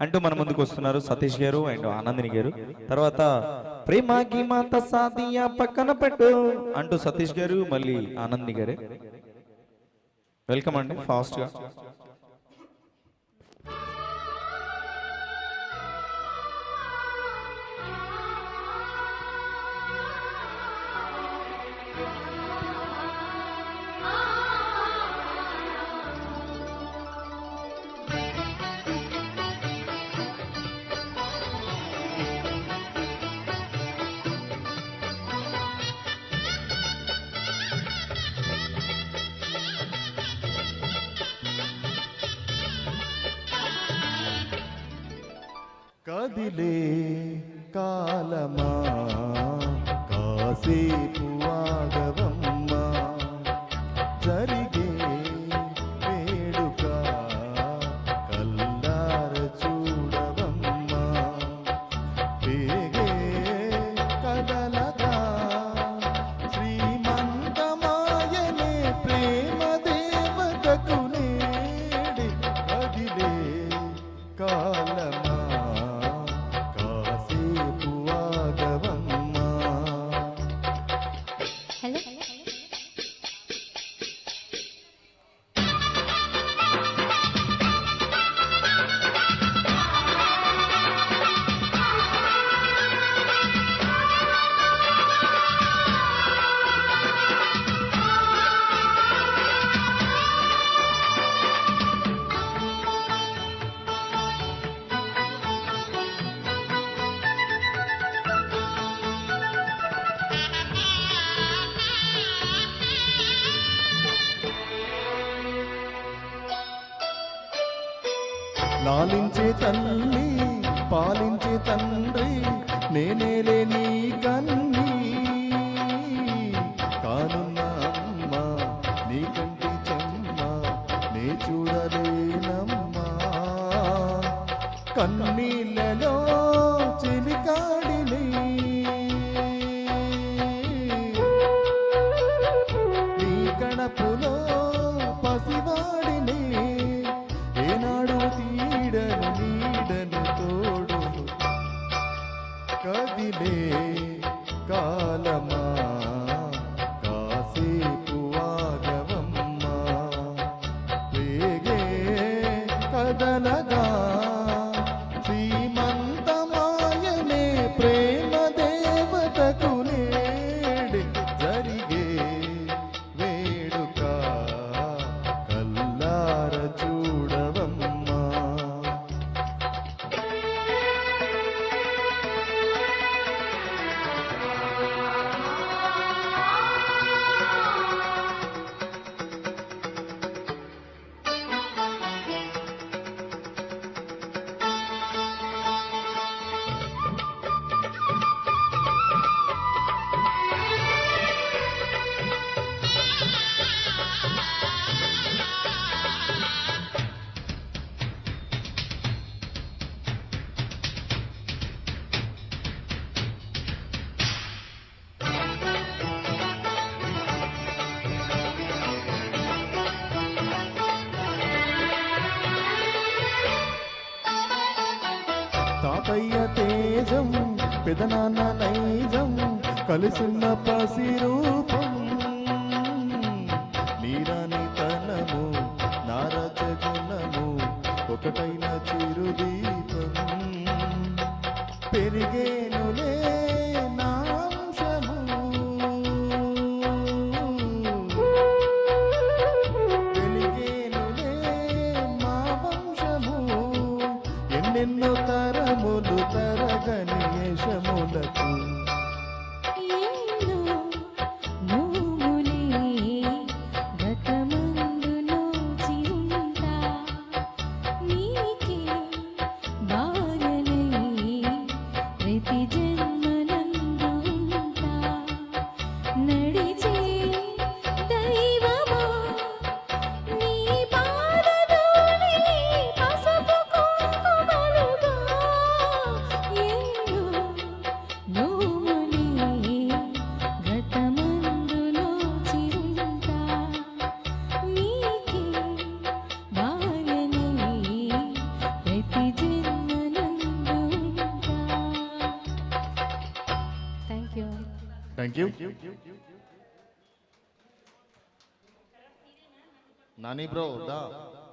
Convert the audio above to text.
అంటూ మన ముందుకు వస్తున్నారు సతీష్ గారు అండ్ ఆనందిని గారు. తర్వాత ప్రేమ మాత సాదియా పక్కన పెట్టు అంటూ సతీష్ గారు మళ్ళీ ఆనందిని గారే. వెల్కమ్ అండి ఫాస్ట్ కదిలే కాలమా? కాసేపు లాలించే తల్లి పాలించే తండ్రి నేనేలే నీ కన్ని. కానున్న అమ్మ నీ కంటి చెమ్మ నే చూడలేనమ్మా. కన్నీ ಬದಲದ తాతయ్య తేజం పెదనాన్న నైజం కలిసున్న పసిరూపం. నీరాని తనము నారచగుణము ఒకటైన చిరుదీపం. పెరిగేను నిన్ను తరములు తరగని యశములకు. Thank you. Thank you. Nani bro, da. da, da, da.